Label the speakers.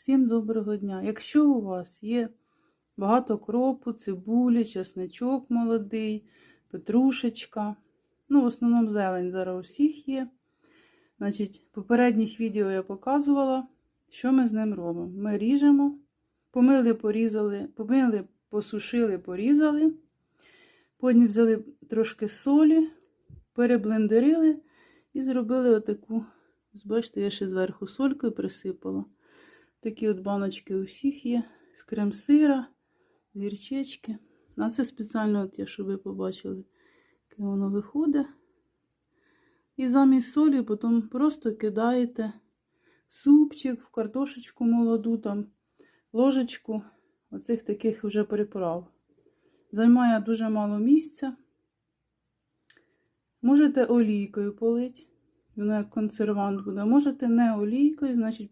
Speaker 1: Всім доброго дня! Якщо у вас є багато кропу, цибулі, чесничок молодий, петрушечка, ну, в основному зелень зараз у всіх є. Значить, в попередніх відео я показувала, що ми з ним робимо. Ми ріжемо, помили, порізали, помили, посушили, порізали. Потім взяли трошки солі, переблендерили і зробили отаку. Бачите, я ще зверху солькою присипала. Такі от баночки у всіх є. З крем-сира, з. А це спеціально, от я, щоб ви побачили, яке воно виходить. І замість солі потім просто кидаєте супчик в картошечку молоду, там, ложечку оцих таких вже приправ. Займає дуже мало місця. Можете олійкою полити, воно як консервант буде. Можете не олійкою, значить